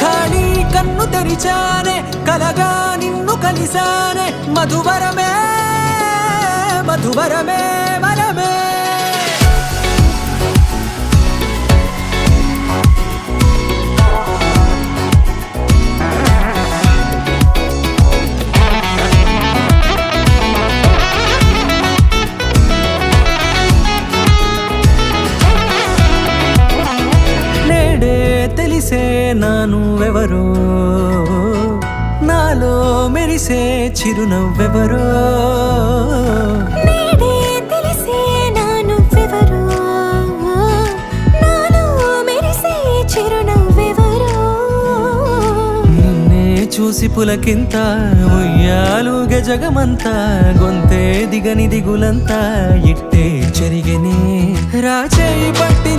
ఖాళీ కన్ను తెరిచానే కలగా నిన్ను కలిసానే మధువరమే మధువరమే. నాలో మెరిసే చిరునవ్వెవరో? నేడే తెలిసే నా నువ్వెవరో నాలో మెరిసే చిరునవ్వెవరో? చూసి పులకింత ఉయ్యాలు గజగమంతా గొంతే దిగని దిగులంతా ఇట్టే చెరిగనే. రాచేయి పట్టి